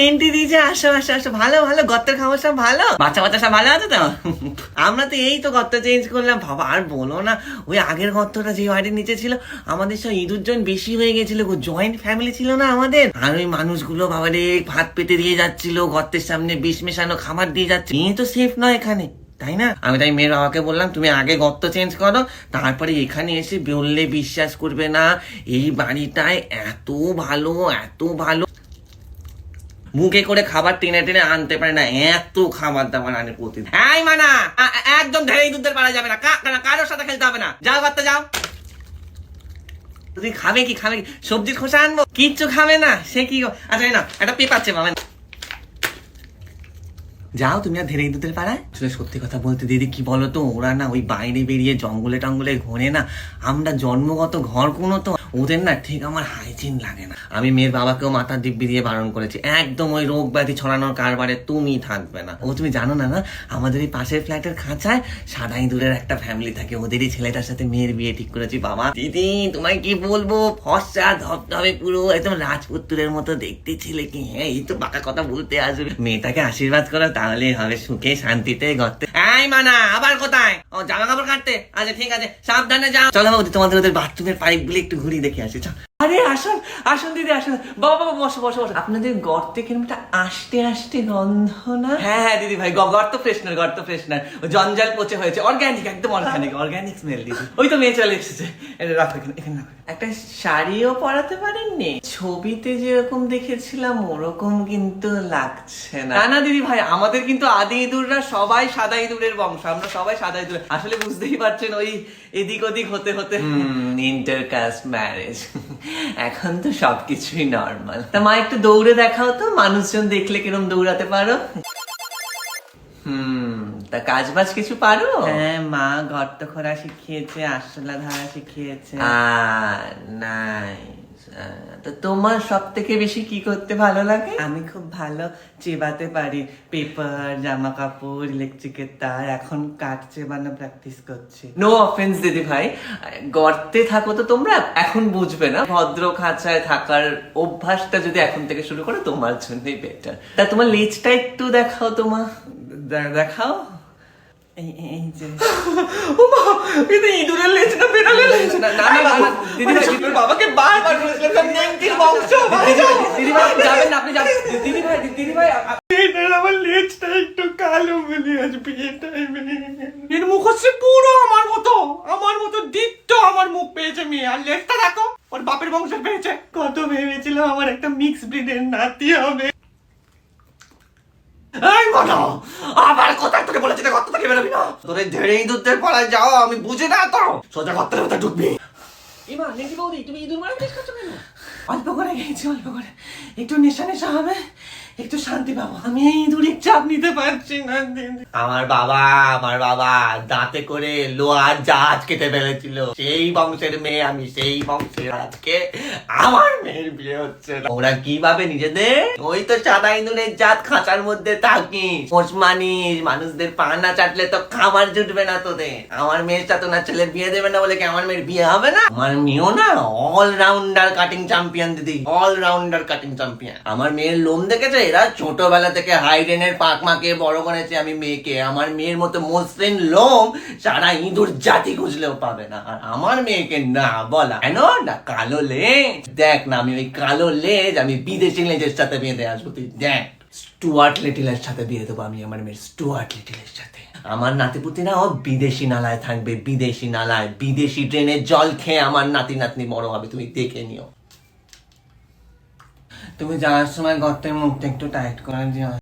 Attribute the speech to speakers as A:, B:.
A: নেন্টি দিয়েছে, আসো আসো আসো। ভালো ভালো, গর্তের খাবার সব ভালো। বাচ্চা বাচ্চা সব ভালো আছে তো? আমরা তো এই তো গর্ত চেঞ্জ করলাম। বাবা, আর বলো না, ওই আগের গর্তটা যে বাড়ির নিচে ছিল, আমাদের সব ইঁদুর জন বেশি হয়ে গেছিল জয়েন্ট ফ্যামিলি ছিল না আমাদের? আর ওই মানুষগুলো বাবা রে ভাত পেতে দিয়ে যাচ্ছিল, গর্তের সামনে বিষ মেশানো খাবার দিয়ে যাচ্ছে মেয়ে তো সেফ নয় এখানে, তাই না? আমি তাই মেয়ের বাবাকে বললাম, তুমি আগে গর্ত চেঞ্জ করো, তারপরে এখানে এসে বললে বিশ্বাস করবে না। এই বাড়িটায় এত ভালো এত ভালো মুখে করে খাবার টেনে টেনে আনতে পারে না, এত খাবার দাবার আনে প্রতিদিন। এই মানা একদম ধরে দুধের পারা যাবে না কারোর সাথে খেলতে হবে না। যাও করতে যাও। তুমি খাবে কি খাবে কি? সবজির খোসা আনব? কিচ্ছু খাবে না, সে কি আচ্ছা না একটা পেপার চেপাবে যাও তুমি আর ধেরে দুধের পাড়ায়। আসলে সত্যি কথা বলতে দিদি, কি বলো তো ওরা না ওই বাইরে বেরিয়ে জঙ্গলে টঙ্গলে ঘোরে না। আমরা জন্মগত ঘর কোনো তো ওদের না ঠিক আমার হাইজিন লাগে না। আমি মেয়ের বাবাকেও মাথার দিব্যি দিয়ে বারণ করেছি। একদম ওই রোগ ব্যাধি ছড়ানোর কারবারে তুমি থাকবে না। ও তুমি জানো না না, আমাদের এই পাশের ফ্ল্যাটের খাঁচায় সাদা ইঁদুরের একটা ফ্যামিলি থাকে। ওদেরই ছেলেটার সাথে মেয়ের বিয়ে ঠিক করেছি। বাবা, দিদি, তোমায় কি বলব? ফর্সা ধবধবে পুরো একদম রাজপুত্রের মতো দেখতে ছেলে কি? হ্যাঁ এই তো বাঁকা কথা বলতে আসবে। মেয়েটাকে আশীর্বাদ করো তাহলে হবে সুখে, শান্তিতে গর্তে এই মানা, আবার কোথায়? ও জামা কাপড় কাটতে? আচ্ছা ঠিক আছে, সাবধানে যাও। চলো তোমাদের ওদের বাথরুমের পাইপগুলো একটু ঘুরিয়ে দেখে আসি, চল। আরে আসুন আসুন দিদি আসুন। বাবা বাবা বসো বসো বসো। আপনাদের গর্তে কীরকম একটা আস্তে আস্তে গন্ধ না? হ্যাঁ হ্যাঁ দিদি ভাই গর্ত ফ্রেশনার গর্ত ফ্রেশনার জঞ্জাল পচে হয়েছে। অর্গানিক একদম অর্গানিক অর্গানিক স্মেল দিদি। ওই তো মেয়ে চলে এসেছে। এটা রাখো এখানে এখানে রাখো। একটা শাড়িও পরাতে পারেননি? ছবিতে যেরকম দেখেছিলাম ওরকম কিন্তু লাগছে না। না দিদি ভাই আমাদের কিন্তু আদি ইঁদুররা সবাই সাদা ইঁদুরের বংশ। আমরা সবাই সাদা ইঁদুর। আসলে বুঝতেই পারছেন ওই এদিক ওদিক হতে হতে। ইন্টার কাস্ট ম্যারেজ এখন তো সবকিছুই নর্মাল তা মা একটু দৌড়ে দেখাও তো মানুষজন দেখলে কিরম দৌড়াতে পারো? হুম তা কাজ বাজ কিছু পারো? হ্যাঁ মা গর্ত খোরা শিখিয়েছে আরশোলা ধারা শিখিয়েছে। নাই তো তোমার সব থেকে বেশি কি করতে ভালো লাগে? আমি খুব ভালো চেবাতে পারি। পেপার জামা কাপড় ইলেকট্রিকের তার এখন কাঠ চেবানো প্র্যাকটিস করছি। নো অফেন্স দিদি ভাই। গর্তে থাকো তো তোমরা এখন বুঝবে না। ভদ্র খাঁচায় থাকার অভ্যাসটা যদি এখন থেকে শুরু করো তোমার জন্যই বেটার তা তোমার লেজটা একটু দেখাও তোমার দেখাও। এই এই- এই যে। ওমা এটা ইঁদুরের লেজ না বেড়ালের লেজ না না না না দিদি ভাই বাবাকে বারবার বলেছিলাম আমি নেংটির বংশ দিদি যাবেন আপনি যাবেন। দিদি ভাই এটার আমার লেজটা একটু কালো বলে আজ বিয়ে টাইমে
B: এর মুখ পুরো আমার মতো আমার মতো দিত্য আমার মুখ পেয়েছে মেয়ে। আর লেজটা দেখো ওর বাপের বংশ পেয়েছে।
A: কত ভেবেছিলাম আমার একটা মিক্স ব্রিডের নাতি হবে।
B: এই মনো আবার কোথায় বলেছি না কত থেকে বেরোবি না। তোরে ধেড়ে ইঁদুরদের পাড়ায় যাও আমি বুঝি না তো। সোজা ঘর থেকে ঢুকবি।
A: ইমা নেকি বৌদি, তুমি ইঁদুর মারা কেন? অল্প করে খেয়েছি অল্প করে। একটু নেশা নেশা হবে, একটু শান্তি পাবো। আমি এই ইঁদুরের চাপ নিতে পারছি না আমার বাবা আমার বাবা, দাঁতে করে লোহার জাহাজ কেটে ফেলেছিল। সেই বংশের মেয়ে আমি, সেই বংশের আজকে আমার মেয়ের বিয়ে হচ্ছে। ওরা কীভাবে নিজেদের? ওই তো সাদা ইঁদুরের জাত খাঁচার মধ্যে থাকি পোষ মানিস, মানুষদের পা না চাটলে তো খাবার জুটবে না তোদের। আমার মেয়ের সাথে না ছেলে বিয়ে দেবে না বলে কি আমার মেয়ের বিয়ে হবে না? আমার মেয়েও না all rounder cutting cutting champion দিদি। অল রাউন্ডার কাটিং চ্যাম্পিয়ন আমার মেয়ের লোম দেখেছে? এরা ছোটবেলা থেকে হাইডেনের পাক মাকে বড় করেছে আমি মেয়েকে। আমার মেয়ের মতো মসৃণ লোম সারা ইঁদুর জাতি খুঁজলেও পাবে না। আর আমার মেয়েকে না, বলা। কেন? না, কালো লেজ। দেখ না, আমি ওই কালো লেজ আমি বিদেশি লেজের সাথে বেঁধে আসব। তুই দেখ স্টুয়ার্ট লিটিলের সাথে বিয়ে দেবো আমি আমার মেয়ের স্টুয়ার্ট লিটিলের সাথে। আমার নাতিপুতিরা ও বিদেশি নালায় থাকবে, বিদেশি নালায়, বিদেশি ট্রেনের জল খেয়ে আমার নাতি নাতনি বড় হবে, তুমি দেখে নিও। তুমি যাওয়ার সময় গর্তের মুখটা একটু টাইট করে দিও।